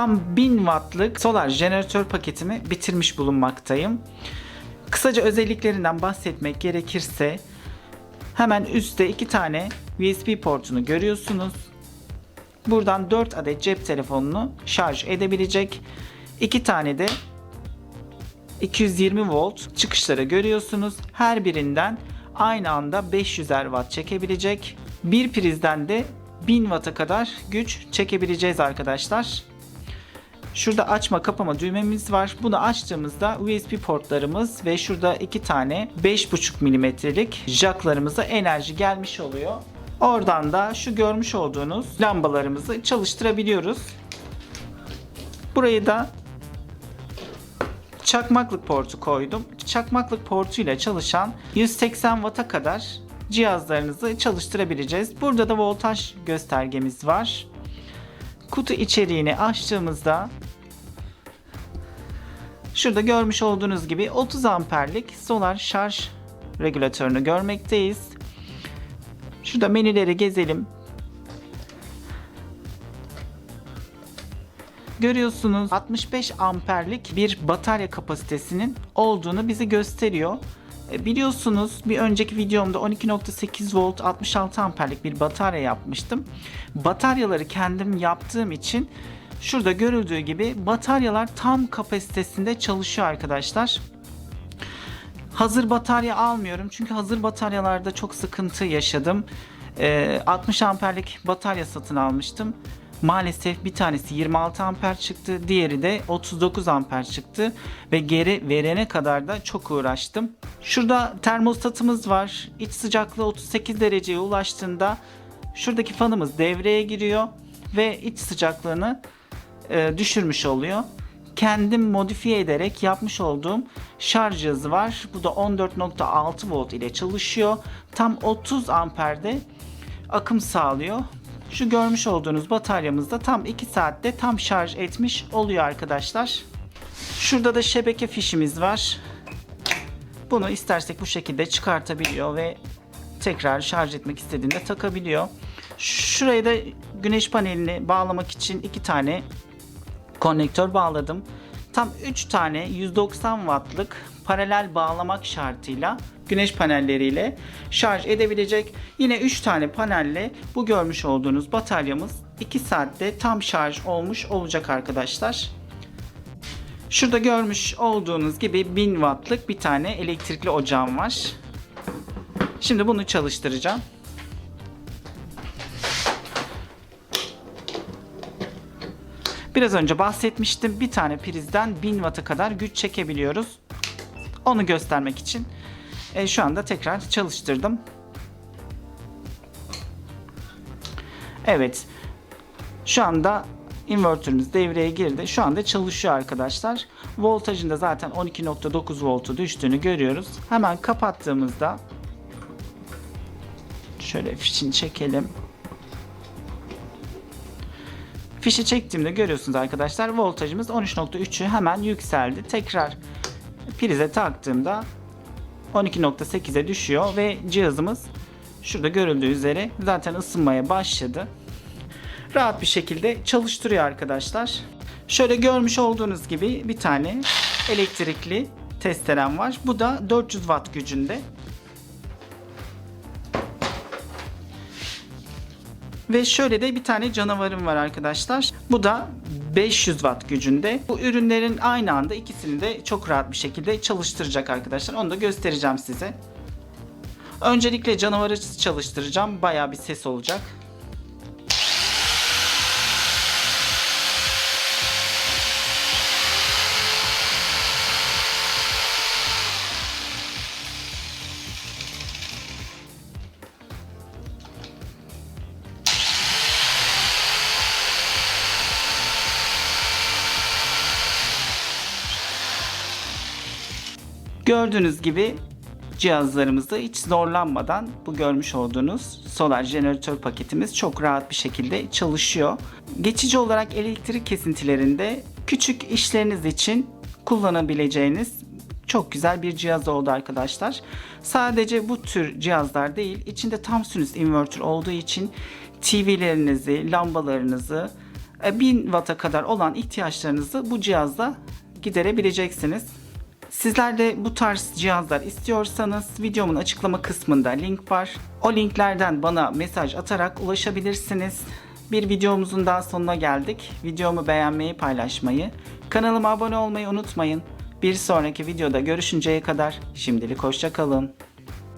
tam 1000 wattlık solar jeneratör paketimi bitirmiş bulunmaktayım. Kısaca özelliklerinden bahsetmek gerekirse hemen üstte iki tane USB portunu görüyorsunuz. Buradan 4 adet cep telefonunu şarj edebilecek. 2 tane de 220 volt çıkışları görüyorsunuz. Her birinden aynı anda 500'er watt çekebilecek. Bir prizden de 1000 watt'a kadar güç çekebileceğiz arkadaşlar. Şurada açma kapama düğmemiz var. Bunu açtığımızda USB portlarımız ve şurada iki tane 5.5 milimetrelik jacklarımıza enerji gelmiş oluyor. Oradan da şu görmüş olduğunuz lambalarımızı çalıştırabiliyoruz. Burayı da çakmaklık portu koydum. Çakmaklık portu ile çalışan 180 Watt'a kadar cihazlarınızı çalıştırabileceğiz. Burada da voltaj göstergemiz var. Kutu içeriğini açtığımızda şurada görmüş olduğunuz gibi 30 amperlik solar şarj regülatörünü görmekteyiz. Şurada menüleri gezelim. Görüyorsunuz 65 amperlik bir batarya kapasitesinin olduğunu bizi gösteriyor. E, Biliyorsunuz bir önceki videomda 12.8 volt 66 amperlik bir batarya yapmıştım. Bataryaları kendim yaptığım için şurada görüldüğü gibi bataryalar tam kapasitesinde çalışıyor arkadaşlar. Hazır batarya almıyorum çünkü hazır bataryalarda çok sıkıntı yaşadım. Ee, 60 amperlik batarya satın almıştım. Maalesef bir tanesi 26 amper çıktı, diğeri de 39 amper çıktı ve geri verene kadar da çok uğraştım. Şurada termostatımız var. İç sıcaklığı 38 dereceye ulaştığında şuradaki fanımız devreye giriyor ve iç sıcaklığını e, düşürmüş oluyor. Kendim modifiye ederek yapmış olduğum şarj cihazı var. Bu da 14.6 volt ile çalışıyor. Tam 30 amperde akım sağlıyor. Şu görmüş olduğunuz bataryamız da tam 2 saatte tam şarj etmiş oluyor arkadaşlar. Şurada da şebeke fişimiz var. Bunu istersek bu şekilde çıkartabiliyor ve tekrar şarj etmek istediğinde takabiliyor. Şuraya da güneş panelini bağlamak için iki tane konnektör bağladım. Tam 3 tane 190 wattlık paralel bağlamak şartıyla güneş panelleriyle şarj edebilecek. Yine 3 tane panelle bu görmüş olduğunuz bataryamız 2 saatte tam şarj olmuş olacak arkadaşlar. Şurada görmüş olduğunuz gibi 1000 wattlık bir tane elektrikli ocağım var. Şimdi bunu çalıştıracağım. Biraz önce bahsetmiştim. Bir tane prizden 1000 watt'a kadar güç çekebiliyoruz. Onu göstermek için e, şu anda tekrar çalıştırdım. Evet. Şu anda invertörümüz devreye girdi. Şu anda çalışıyor arkadaşlar. Voltajında zaten 12.9 voltu düştüğünü görüyoruz. Hemen kapattığımızda şöyle fişini çekelim. Fişi çektiğimde görüyorsunuz arkadaşlar voltajımız 13.3'ü hemen yükseldi. Tekrar prize taktığımda 12.8'e düşüyor ve cihazımız şurada görüldüğü üzere zaten ısınmaya başladı. Rahat bir şekilde çalıştırıyor arkadaşlar. Şöyle görmüş olduğunuz gibi bir tane elektrikli testerem var. Bu da 400 watt gücünde. Ve şöyle de bir tane canavarım var arkadaşlar. Bu da 500 watt gücünde. Bu ürünlerin aynı anda ikisini de çok rahat bir şekilde çalıştıracak arkadaşlar. Onu da göstereceğim size. Öncelikle canavarı çalıştıracağım. Baya bir ses olacak. Gördüğünüz gibi cihazlarımızda hiç zorlanmadan bu görmüş olduğunuz solar jeneratör paketimiz çok rahat bir şekilde çalışıyor. Geçici olarak elektrik kesintilerinde küçük işleriniz için kullanabileceğiniz çok güzel bir cihaz oldu arkadaşlar. Sadece bu tür cihazlar değil, içinde tam sinüs inverter olduğu için TV'lerinizi, lambalarınızı e, 1000 Watt'a kadar olan ihtiyaçlarınızı bu cihazla giderebileceksiniz. Sizler de bu tarz cihazlar istiyorsanız videomun açıklama kısmında link var. O linklerden bana mesaj atarak ulaşabilirsiniz. Bir videomuzun daha sonuna geldik. Videomu beğenmeyi, paylaşmayı, kanalıma abone olmayı unutmayın. Bir sonraki videoda görüşünceye kadar şimdilik hoşçakalın.